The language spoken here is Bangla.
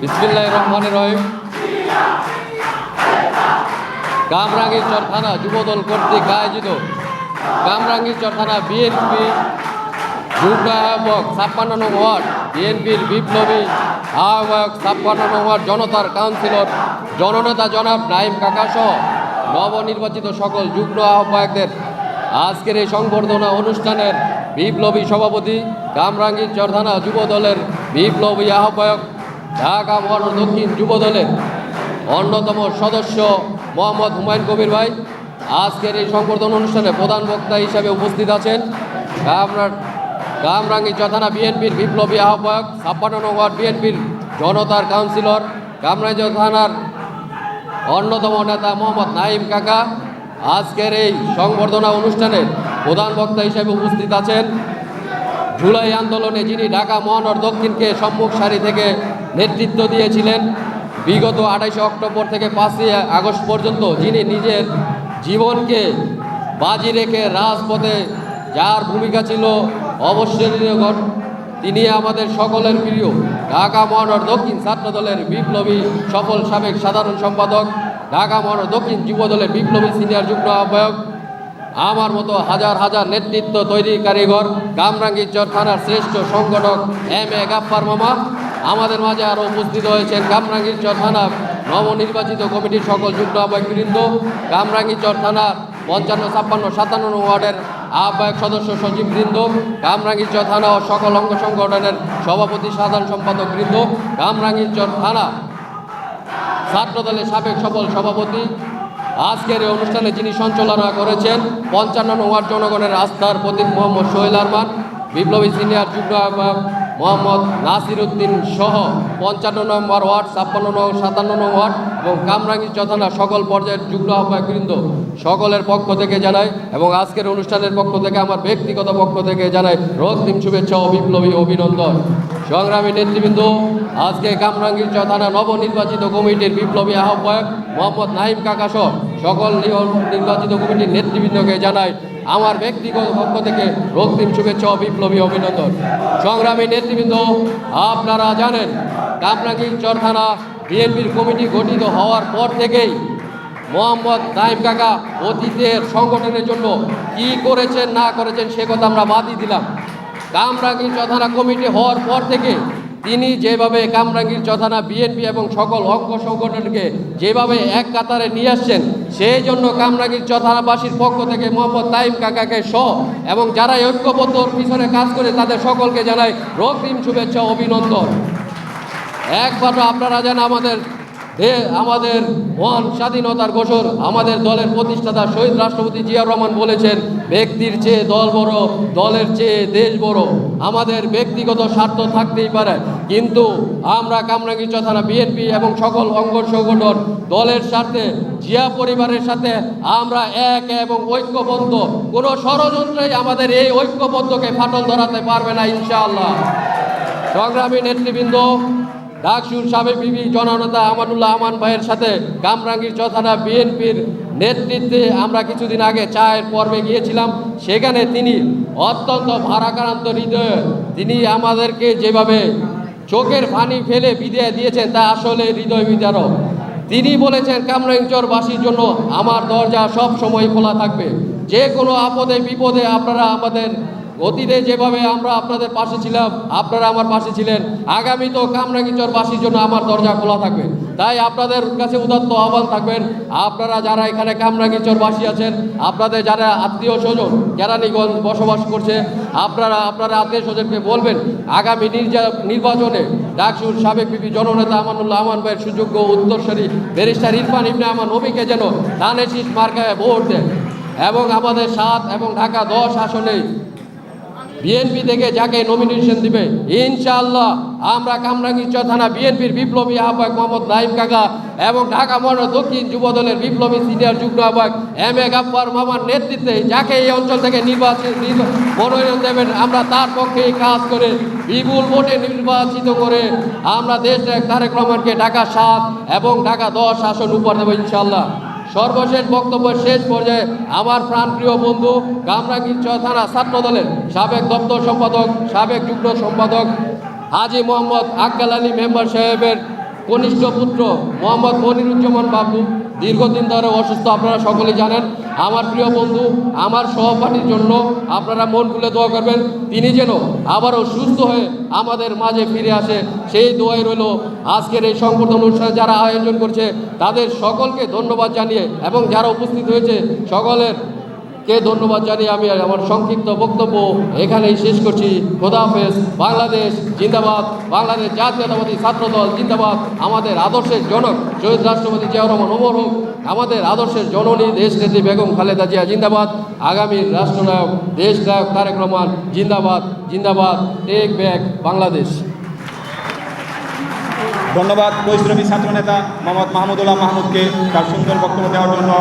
বিসমিল্লাহ রহমান রহিম। কামরাঙ্গীরচর থানা যুবদল কর্তৃক আয়োজিত কামরাঙ্গীরচর থানা বিএনপি যুগ্ম আহ্বায়ক ছাপ্পান্ন নং ওয়ার্ড, বিএনপির বিপ্লবী আহ্বায়ক ছাপ্পান্ন নং ওয়ার্ড জনতার কাউন্সিলর, জননেতা জনাব নাইম কাকা সহ নবনির্বাচিত সকল যুগ্ম আহ্বায়কদের আজকের এই সংবর্ধনা অনুষ্ঠানের বিপ্লবী সভাপতি কামরাঙ্গীরচর থানা যুব দলের বিপ্লবী আহ্বায়ক ঢাকা মহানগর দক্ষিণ যুব দলের অন্যতম সদস্য মোহাম্মদ হুমায়ুন কবির ভাই আজকের এই সংবর্ধনা অনুষ্ঠানে প্রধান বক্তা হিসাবে উপস্থিত আছেন। আপনার কামরাঙ্গি চথানা বিএনপির বিপ্লবী আহ্বায়ক, ছাপ্পান্ন নং ওয়ার্ড বিএনপির জনতার কাউন্সিলর কামরাঙ্গি থানার অন্যতম নেতা মোহাম্মদ নাইম কাকা আজকের এই সংবর্ধনা অনুষ্ঠানে প্রধান বক্তা হিসেবে উপস্থিত আছেন। জুলাই আন্দোলনে যিনি ঢাকা মহানগর দক্ষিণকে সম্মুখ সারি থেকে নেতৃত্ব দিয়েছিলেন, বিগত আঠাইশে অক্টোবর থেকে পাঁচই আগস্ট পর্যন্ত যিনি নিজের জীবনকে বাজি রেখে রাজপথে যার ভূমিকা ছিল অবশ্যনীয় তিনি আমাদের সকলের প্রিয় ঢাকা মহানগর দক্ষিণ ছাত্র দলের বিপ্লবী সফল সাবেক সাধারণ সম্পাদক, ঢাকা মহানগর দক্ষিণ যুব দলের বিপ্লবী সিনিয়র যুগ্ম আহ্বায়ক আমার মতো হাজার হাজার নেতৃত্ব তৈরি কারিগর কামরাঙ্গীরচর থানার শ্রেষ্ঠ সংগঠক এম এ গাপ্পার মামা। আমাদের মাঝে আরও উপস্থিত হয়েছেন কামরাঙ্গীরচর থানার নবনির্বাচিত কমিটির সকল যুগ্ম আহ্বায়কবৃন্দ। কামরাঙ্গীরচর থানার পঞ্চান্ন, ছাপ্পান্ন, সাতান্ন ওয়ার্ডের আহ্বায়ক সদস্য সচিববৃন্দ। কামরাঙ্গীরচর থানা ও সকল অঙ্গ সংগঠনের সভাপতি সাধারণ সম্পাদক বৃন্দ। কামরাঙ্গীরচর থানা ছাত্র দলের সাবেক সফল সভাপতি আজকের এই অনুষ্ঠানে যিনি সঞ্চালনা করেছেন, পঞ্চান্ন ওয়ার্ড জনগণের আস্থার প্রতীক মোহাম্মদ সোহেল আরমান, বিপ্লবী সিনিয়র যুগ্ম আহ্বায়ক মোহাম্মদ নাসির উদ্দিন সহ পঞ্চান্ন নম্বর ওয়ার্ড, ছাপ্পান্ন নম্বর সাতান্ন নং ওয়ার্ড এবং কামরাঙ্গি চথানা সকল পর্যায়ের যুগ্ম আহ্বায়কবৃন্দ সকলের পক্ষ থেকে জানাই এবং আজকের অনুষ্ঠানের পক্ষ থেকে আমার ব্যক্তিগত পক্ষ থেকে জানাই রক্তিম শুভেচ্ছা ও বিপ্লবী অভিনন্দন। সংগ্রামী নেতৃবৃন্দ, আজকে কামরাঙ্গীর চথানা নবনির্বাচিত কমিটির বিপ্লবী আহ্বায়ক মোহাম্মদ নাহিম কাকা সহ সকল নির্বাচিত কমিটির নেতৃবৃন্দকে জানাই আমার ব্যক্তিগত পক্ষ থেকে রক্তিম শুভেচ্ছা বিপ্লবী অভিনন্দন। সংগ্রামী নেতৃবৃন্দ, আপনারা জানেন, কামরাঙ্গীর চরথানা বিএনপির কমিটি গঠিত হওয়ার পর থেকেই মোহাম্মদ নাইম কাকা অতীতের সংগঠনের জন্য কি করেছেন, না করেছেন, সে কথা আমরা বাদই দিলাম। কামরাঙ্গীর চথানা কমিটি হওয়ার পর থেকে তিনি যেভাবে কামরাঙ্গীর চথানা বিএনপি এবং সকল অঙ্গ সংগঠনকে যেভাবে এক কাতারে নিয়ে আসছেন, সেই জন্য কামরাঙ্গীর চথানাবাসীর পক্ষ থেকে মোহাম্মদ তাইম কাকাকে স এবং যারা ঐক্যবদ্ধর ঐক্যবদ্ধ পিছনে কাজ করে তাদের সকলকে জানাই রক্তিম শুভেচ্ছা, অভিনন্দন। একমাত্র আপনারা যেন আমাদের দে- আমাদের মহান স্বাধীনতার ঘোষর আমাদের দলের প্রতিষ্ঠাতা শহীদ রাষ্ট্রপতি জিয়া রহমান বলেছেন, ব্যক্তির চেয়ে দল বড়, দলের চেয়ে দেশ বড়। আমাদের ব্যক্তিগত স্বার্থ থাকতেই পারে, কিন্তু আমরা কামরাঙ্গি চথানা বিএনপি এবং সকল অঙ্গ সংগঠন দলের সাথে জিয়া পরিবারের সাথে আমরা এক এবং ঐক্যবদ্ধ। কোনো ষড়যন্ত্রেই আমাদের এই ঐক্যবদ্ধকে ফাটল ধরাতে পারবে না ইনশাআল্লাহ। সংগ্রামী নেতৃবৃন্দ ডাকসুর সাবেক বিবি জননেতা আমানুল্লাহ আমান ভাইয়ের সাথে কামরাঙ্গীর চথানা বিএনপির নেতৃত্বে আমরা কিছুদিন আগে চায়ের পর্বে গিয়েছিলাম, সেখানে তিনি অত্যন্ত ভারাক্রান্ত হৃদয়ে তিনি আমাদেরকে যেভাবে চোখের পানি ফেলে বিদায় দিয়েছেন, তা আসলে হৃদয় বিদারক। তিনি বলেছেন কামরাঙ্গচরবাসীর জন্য আমার দরজা সব সময় খোলা থাকবে। যে কোনো আপদে বিপদে আপনারা আমাদের অতীতে যেভাবে আমরা আপনাদের পাশে ছিলাম, আপনারা আমার পাশে ছিলেন, আগামী তো কামরাঙ্গিচরবাসীর জন্য আমার দরজা খোলা থাকবে। তাই আপনাদের কাছে উদাত্ত আহ্বান থাকবেন, আপনারা যারা এখানে কামরাঙ্গিচরবাসী আছেন, আপনাদের যারা আত্মীয় স্বজন, যারা নিগঞ্জ বসবাস করছে, আপনারা আপনারা আত্মীয় স্বজনকে বলবেন, আগামী নির্বাচনে ডাকসুর সাবেক বিপি জননেতা আমানুল্লাহ আমান ভাইয়ের সুযোগ্য উত্তরসরী ব্যারিস্টার ইরফান ইবনে আমান নবীকে যেন ধানে শীষ মার্কায় ভোট দেন। এবং আমাদের সাত এবং ঢাকা দশ আসনে বিএনপি থেকে যাকে নমিনেশন দিবে, ইনশাআল্লাহ আমরা কামরাঙ্গীর থানা বিএনপির বিপ্লবী আহ্বায়ক মোহাম্মদ নাইম কাকা এবং ঢাকা মহানগর দক্ষিণ যুব দলের বিপ্লবী সিনিয়র যুগ্ম আহ্বায়ক এম এ গাফার মামার নেতৃত্বে যাকে এই অঞ্চল থেকে নির্বাচিত মনোনয়ন দেবেন, আমরা তার পক্ষে কাজ করে বিপুল ভোটে নির্বাচিত করে আমরা দেশ তারেক রহমানকে ঢাকা সাত এবং ঢাকা দশ আসন উপর দেবো ইনশাআল্লাহ। সর্বশেষ বক্তব্য শেষ পর্যায়ে আমার প্রাণপ্রিয় বন্ধু কামরাঙ্গীর থানা ছাত্র দলের সাবেক দপ্তর সম্পাদক, সাবেক যুগ্ম সম্পাদক হাজি মোহাম্মদ আক্কাল আলী মেম্বার সাহেবের কনিষ্ঠ পুত্র মোহাম্মদ মনিরুজ্জামান বাবু দীর্ঘদিন ধরে অসুস্থ, আপনারা সকলেই জানেন। আমার প্রিয় বন্ধু, আমার সহপাঠীর জন্য আপনারা মন খুলে দোয়া করবেন। তিনি যেন আবারও সুস্থ হয়ে আমাদের মাঝে ফিরে আসে। সেই দোয়াই রইল আজকের এই সংবর্ধন অনুষ্ঠানে যারা আয়োজন করছে, তাদের সকলকে ধন্যবাদ জানিয়ে এবং যারা উপস্থিত হয়েছে, সকলের কে ধন্যবাদ জানিয়ে আমি আমার সংক্ষিপ্ত বক্তব্য এখানেই শেষ করছি। খোদা হাফেজ, বাংলাদেশ জিন্দাবাদ, বাংলাদেশ জাতীয়তাবাদী ছাত্রদল জিন্দাবাদ, আমাদের আদর্শের জনক শহীদ রাষ্ট্রপতি জিয়াউর রহমান ওমর হোক, আমাদের আদর্শের জননী দেশনেত্রী বেগম খালেদা জিয়া জিন্দাবাদ আগামীর রাষ্ট্রনায়ক দেশ নায়ক তারেক রহমান জিন্দাবাদ জিন্দাবাদ, টেক ব্যাক বাংলাদেশ। ধন্যবাদ পরিশ্রমী ছাত্রনেতা মোহাম্মদ মাহমুদুল্লাহ মাহমুদকে তার সুন্দর বক্তব্য দেওয়ার জন্য।